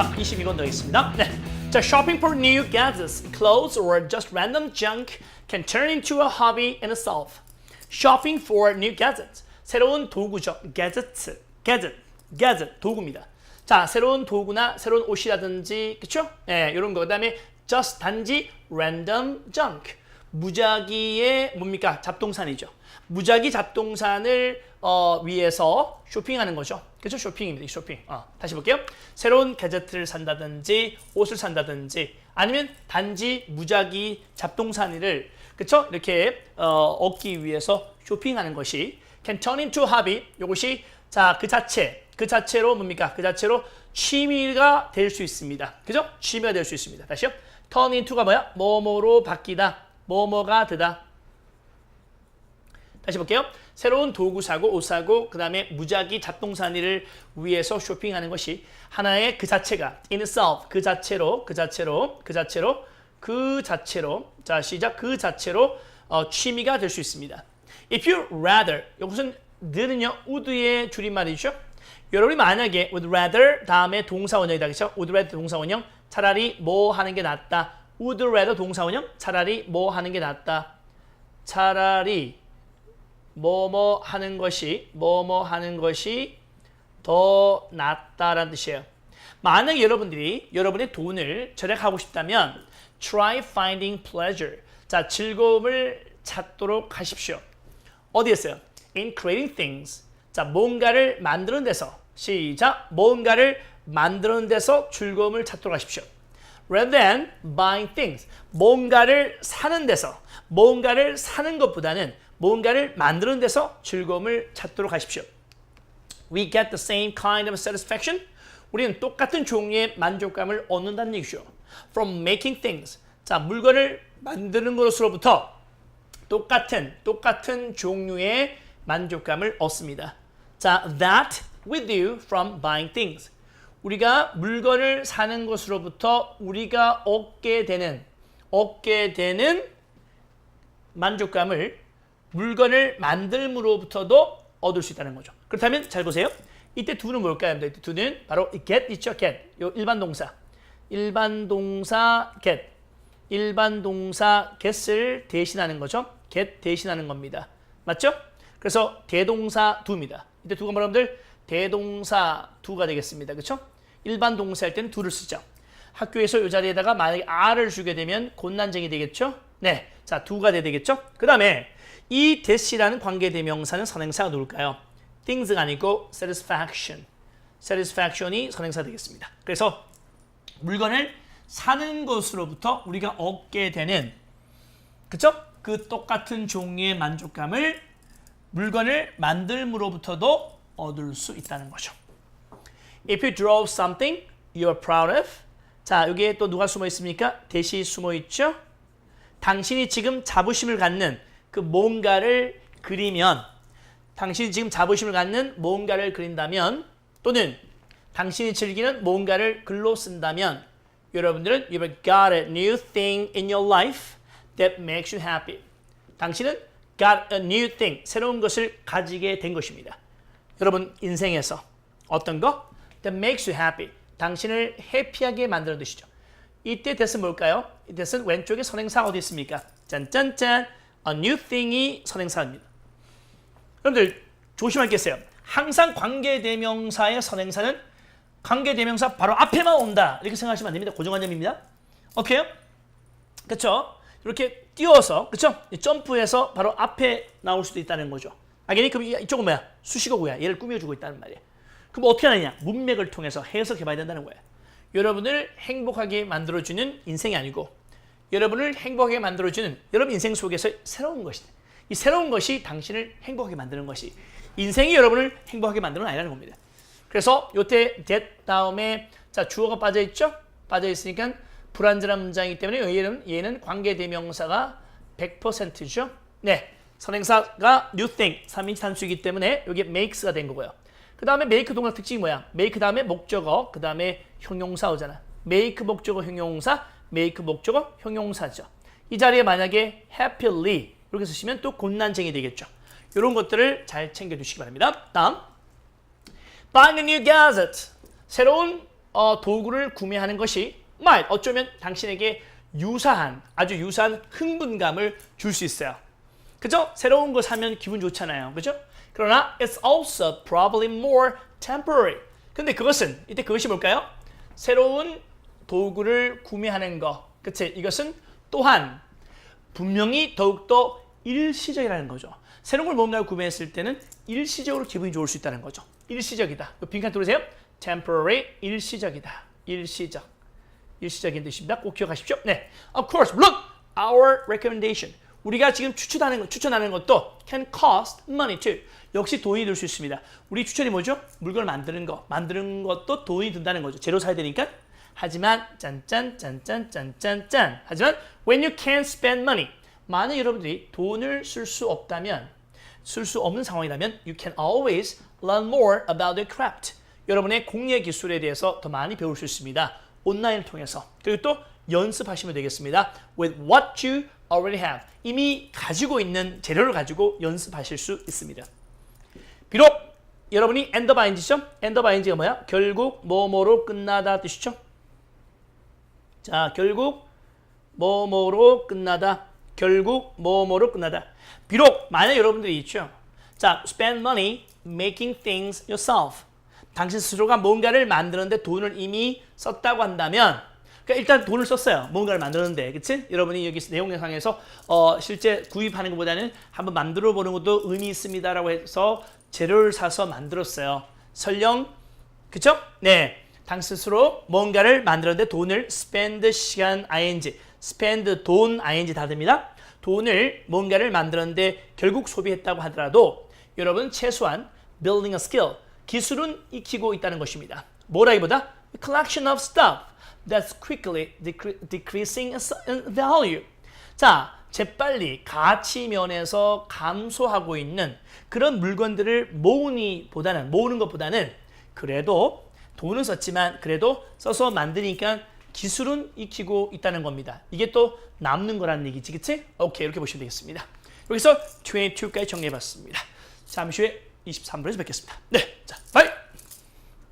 자, 22번 더하겠습니다. 네. 자, shopping for new gadgets, clothes, or just random junk can turn into a hobby in itself. Shopping for new gadgets. 새로운 도구죠. gadget, gadget, gadget, 도구입니다. 자, 새로운 도구나 새로운 옷이라든지, 그쵸? 예, 이런 거. 그 다음에 just 단지 random junk. 무작위의 뭡니까? 잡동산이죠. 무작위 잡동산을 어, 위해서 쇼핑하는 거죠. 그죠? 쇼핑입니다. 이 쇼핑. 어, 다시 볼게요. 새로운 가제트를 산다든지 옷을 산다든지 아니면 단지 무작위 잡동사니를 그쵸? 이렇게 어, 얻기 위해서 쇼핑하는 것이 can turn into hobby. 이것이 자, 그 자체, 그 자체로 뭡니까? 그 자체로 취미가 될 수 있습니다. 그죠? 취미가 될 수 있습니다. 다시요. turn into가 뭐야? 뭐뭐로 바뀌다. 뭐뭐가 되다. 다시 볼게요. 새로운 도구 사고, 옷 사고, 그 다음에 무작위 잡동사니를 위해서 쇼핑하는 것이 하나의 그 자체가 in itself 그 자체로, 그 자체로, 그 자체로, 그 자체로 자 시작 그 자체로 어, 취미가 될 수 있습니다. If you rather 이것은 늘은요 would의 줄임말이죠. 여러분이 만약에 would rather 다음에 동사 원형이다 그렇죠? would rather 동사 원형 차라리 뭐 하는 게 낫다. Would rather 동사원형 차라리 뭐 하는 게 낫다. 차라리 뭐뭐 하는 것이 뭐뭐 하는 것이 더 낫다라는 뜻이에요. 만약 여러분들이 여러분의 돈을 절약하고 싶다면 try finding pleasure. 자, 즐거움을 찾도록 하십시오. 어디 있어요? in creating things. 자, 뭔가를 만드는 데서 시작. 뭔가를 만드는 데서 즐거움을 찾도록 하십시오. Rather than buying things. 뭔가를 사는 데서 뭔가를 사는 것보다는 뭔가를 만드는 데서 즐거움을 찾도록 하십시오. We get the same kind of satisfaction. 우리는 똑같은 종류의 만족감을 얻는다는 얘기죠. From making things. 자, 물건을 만드는 것으로부터 똑같은 똑같은 종류의 만족감을 얻습니다. 자, that we do from buying things. 우리가 물건을 사는 것으로부터 우리가 얻게 되는 얻게 되는 만족감을 물건을 만들므로부터도 얻을 수 있다는 거죠. 그렇다면 잘 보세요. 이때 두는 뭘까요? 이때 두는 바로 get 있죠, get. 요 일반 동사. 일반 동사 get. 일반 동사 get을 대신하는 거죠. get 대신하는 겁니다. 맞죠? 그래서 대동사 두입니다. 이때 두가 여러분들 대동사 두가 되겠습니다. 그렇죠? 일반 동사일 때는 두를 쓰죠. 학교에서 이 자리에다가 만약에 R을 주게 되면 곤난쟁이 되겠죠? 네. 자, 두가 되겠죠? 그 다음에 이 that이라는 관계대명사는 선행사가 누굴까요? things가 아니고 satisfaction. satisfaction이 선행사 되겠습니다. 그래서 물건을 사는 것으로부터 우리가 얻게 되는 그쵸? 그 똑같은 종류의 만족감을 물건을 만들므로부터도 얻을 수 있다는 거죠. If you draw something you're proud of 자, 여기에 또 누가 숨어 있습니까? 대시 숨어 있죠? 당신이 지금 자부심을 갖는 그 뭔가를 그리면 당신이 지금 자부심을 갖는 뭔가를 그린다면 또는 당신이 즐기는 뭔가를 글로 쓴다면 여러분들은 you've got a new thing in your life that makes you happy. 당신은 got a new thing, 새로운 것을 가지게 된 것입니다. 여러분 인생에서 어떤 거? that makes you happy. 당신을 해피하게 만드는 뜻이죠. 이때 뜻은 뭘까요? 이 뜻은 왼쪽에 선행사 어디 있습니까? 짠짠짠. A new thing이 선행사입니다. 여러분들 조심할 게 있어요. 항상 관계대명사의 선행사는 관계대명사 바로 앞에만 온다. 이렇게 생각하시면 안 됩니다. 고정관념입니다. 오케이요? 그렇죠? 이렇게 띄워서 그렇죠? 점프해서 바로 앞에 나올 수도 있다는 거죠. 알겠니? 그럼 이쪽은 뭐야? 수식어구야. 얘를 꾸며주고 있다는 말이에요. 그럼 어떻게 하느냐? 문맥을 통해서 해석해봐야 된다는 거예요. 여러분을 행복하게 만들어주는 인생이 아니고 여러분을 행복하게 만들어주는 여러분 인생 속에서 새로운 것이다. 이 새로운 것이 당신을 행복하게 만드는 것이 인생이 여러분을 행복하게 만드는 아니라는 겁니다. 그래서 요때 that 다음에 자 주어가 빠져 있죠? 빠져 있으니까 불완전한 문장이기 때문에 얘는 얘는 관계 대명사가 100%죠. 네. 선행사가 new thing 3인칭 단수이기 때문에 여기 makes가 된 거고요. 그 다음에 make 동사 특징이 뭐야? make 다음에 목적어, 그 다음에 형용사 오잖아. make 목적어 형용사, make 목적어 형용사죠. 이 자리에 만약에 happily 이렇게 쓰시면 또 곤난쟁이 되겠죠. 이런 것들을 잘 챙겨주시기 바랍니다. 다음, buying a new gadget. 새로운 어, 도구를 구매하는 것이 might 어쩌면 당신에게 유사한 아주 유사한 흥분감을 줄 수 있어요. 그죠? 새로운 거 사면 기분 좋잖아요. 그죠? 그러나 it's also probably more temporary. 근데 그것은 이때 그것이 뭘까요? 새로운 도구를 구매하는 거. 그치? 이것은 또한 분명히 더욱더 일시적이라는 거죠. 새로운 걸 뭔가를 구매했을 때는 일시적으로 기분이 좋을 수 있다는 거죠. 일시적이다. 그 빈칸 들으세요. temporary 일시적이다. 일시적. 일시적인 뜻입니다. 꼭 기억하십시오. 네. Of course, look, our recommendation. 우리가 지금 추천하는 것, 추천하는 것도 can cost money too. 역시 돈이 들 수 있습니다. 우리 추천이 뭐죠? 물건을 만드는 거. 만드는 것도 돈이 든다는 거죠. 재료 사야 되니까. 하지만 짠짠 짠짠 짠짠 짠. 하지만 when you can't spend money. 만약 여러분들이 돈을 쓸 수 없다면 쓸 수 없는 상황이라면 you can always learn more about the craft. 여러분의 공예 기술에 대해서 더 많이 배울 수 있습니다. 온라인을 통해서. 그리고 또 연습하시면 되겠습니다. With what you already have. 이미 가지고 있는 재료를 가지고 연습하실 수 있습니다. 비록 여러분이 ing죠? end of ing가 뭐야? 결국 뭐뭐로 끝나다 뜻이죠? 자, 결국 뭐뭐로 끝나다. 결국 뭐뭐로 끝나다. 비록 만약 여러분들이 있죠. 자, spend money making things yourself. 당신 스스로가 뭔가를 만드는데 돈을 이미 썼다고 한다면 그러니까 일단 돈을 썼어요. 뭔가를 만드는데, 그치? 여러분이 여기 내용 영상에서 어, 실제 구입하는 것보다는 한번 만들어 보는 것도 의미 있습니다 라고 해서 재료를 사서 만들었어요. 설령, 그쵸? 네. 당신 스스로 뭔가를 만드는데 돈을 spend 시간 ing, spend 돈 ing 다 됩니다. 돈을 뭔가를 만드는데 결국 소비했다고 하더라도 여러분 최소한 building a skill, 기술은 익히고 있다는 것입니다. 뭐라기보다 collection of stuff that's quickly decre- decreasing in value. 자, 재빨리 가치 면에서 감소하고 있는 그런 물건들을 모으니 보다는 모으는 것보다는 그래도 돈은 썼지만 그래도 써서 만드니까 기술은 익히고 있다는 겁니다. 이게 또 남는 거라는 얘기지, 그치? 오케이, 이렇게 보시면 되겠습니다. 여기서 22까지 정리해봤습니다. 잠시 후에 23분에서 뵙겠습니다. 네, 자, 바이!